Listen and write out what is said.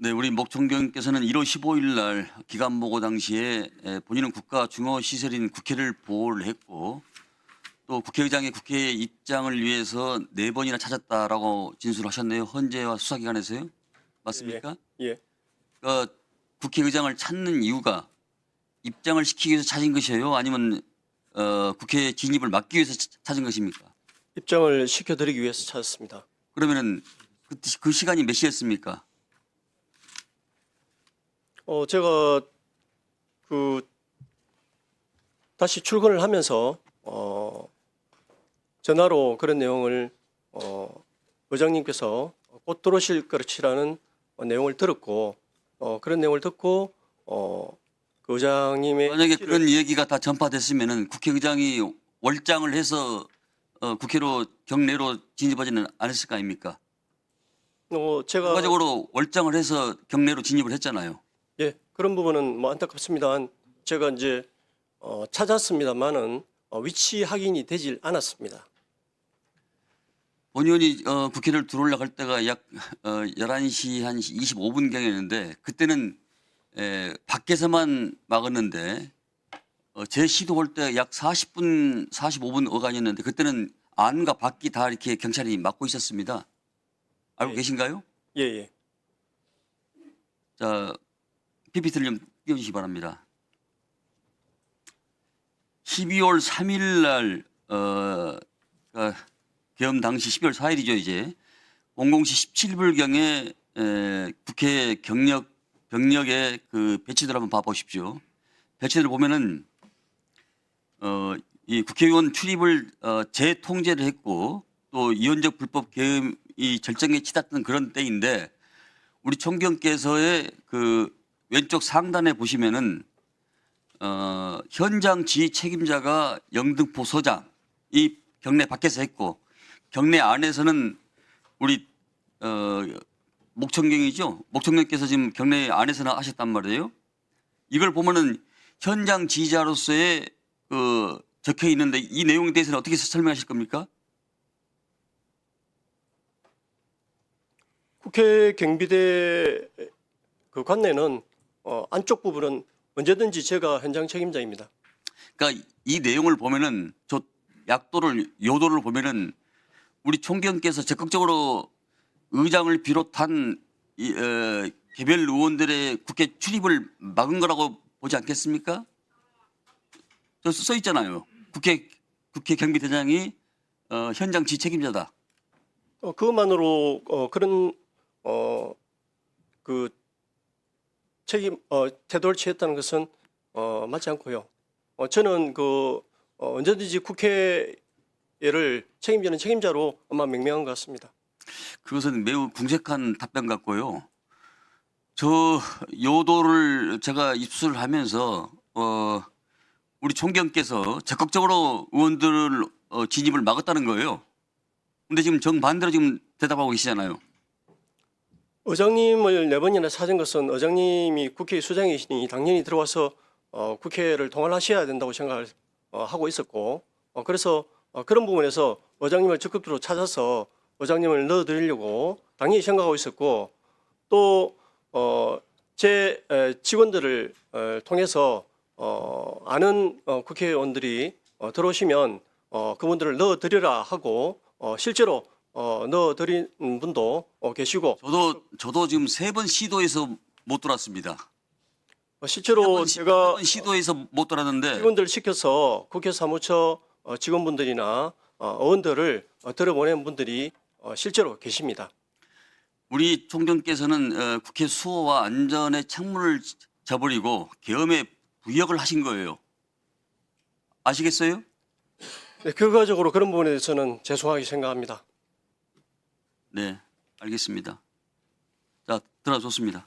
네, 우리 목총경께서는 1월 15일 날 기간 보고 당시에 에, 본인은 국가 중어 시설인 국회를 보호를 했고 또 국회의장의 국회 입장을 위해서 네 번이나 찾았다라고 진술하셨네요. 헌재와 수사기관에서요. 맞습니까? 예. 그 국회의장을 찾는 이유가 입장을 시키기 위해서 찾은 것이에요? 아니면 어, 국회 진입을 막기 위해서 차- 찾은 것입니까? 입장을 시켜드리기 위해서 찾았습니다. 그러면은 그, 그 시간이 몇 시였습니까? 어, 제가 그 다시 출근을 하면서 어, 전화로 그런 내용을 어, 의장님께서 곧 들어오실 것이라는 어, 내용을 들었고 어, 그런 내용을 듣고 어, 그 의장님의 만약에 그런 얘기가 다 전파됐으면은 국회의장이 월장을 해서 어, 국회로 경내로 진입하지는 않았을 거 아닙니까? 어, 제가 결과적으로 월장을 해서 경내로 진입을 했잖아요. 예, 그런 부분은 뭐 안타깝습니다만 제가 이제 어, 찾았습니다만은 어, 위치 확인이 되질 않았습니다. 본 의원이 어, 국회를 할 때가 약 어, 11시 한 25분경이었는데 그때는 에, 밖에서만 막았는데 어, 제 시도할 때 약 40분, 45분 어간이었는데 그때는 안과 밖이 다 이렇게 경찰이 막고 있었습니다. 알고 예. 계신가요? 예, 예. 자, PPT를 좀 띄워주시기 바랍니다. 12월 3일 날, 어, 그 계엄 당시 12월 4일이죠, 이제. 00시 17분경에 에, 국회 경력, 병력의 그 배치들 한번 봐보십시오. 배치들 보면은, 어, 이 국회의원 출입을 어, 재통제를 했고 또 이원적 불법 계엄이 절정에 치닫던 그런 때인데 우리 총경께서의 그 왼쪽 상단에 보시면은 어, 현장 지휘 책임자가 영등포 소장 이 경내 밖에서 했고 경내 안에서는 우리 어, 목청경이죠. 목청경께서 지금 경내 안에서는 하셨단 말이에요. 이걸 보면은 현장 지휘자로서의 그 적혀 있는데 이 내용에 대해서는 어떻게 설명하실 겁니까? 국회 경비대 그 관내는 어, 안쪽 부분은 언제든지 제가 현장 책임자입니다. 그러니까 이 내용을 보면은 저 약도를 요도를 보면은 우리 총경께서 적극적으로 의장을 비롯한 이, 어, 개별 의원들의 국회 출입을 막은 거라고 보지 않겠습니까? 저써 있잖아요. 국회 국회 경비대장이 어, 현장 지 책임자다. 어, 그것만으로 어, 그런 어, 그 책임 어, 태도를 취했다는 것은 어, 맞지 않고요. 어, 저는 그 어, 언제든지 국회를 책임지는 책임자로 아마 명명한 것 같습니다. 그것은 매우 궁색한 답변 같고요. 저 요도를 제가 입수를 하면서 어 우리 총경께서 적극적으로 의원들을 어, 진입을 막았다는 거예요. 근데 지금 정반대로 지금 대답하고 계시잖아요. 의장님을 네 번이나 찾은 것은 의장님이 국회 수장이시니 당연히 들어와서 어, 국회를 통할하셔야 된다고 생각을 어, 하고 있었고 어, 그래서 어, 그런 부분에서 의장님을 적극적으로 찾아서 의장님을 넣어드리려고 당연히 생각하고 있었고 또 어, 직원들을 어, 통해서 어, 아는 어, 국회의원들이 어, 들어오시면 어, 그분들을 넣어드리라 하고 어, 실제로 어, 넣어드린 분도 어, 계시고 저도 저도 지금 세 번 시도해서 못 돌았습니다. 어, 실제로 제가 세번 시도해서 못 돌았는데 직원들 시켜서 국회 사무처 어, 직원분들이나 어, 의원들을 어, 들어보낸 분들이 어, 실제로 계십니다. 우리 총경께서는 어, 국회 수호와 안전의 창문을 저버리고 계엄에 부역을 하신 거예요. 아시겠어요? 네, 결과적으로 그런 부분에 대해서는 죄송하게 생각합니다. 네, 알겠습니다. 자, 들어줬습니다.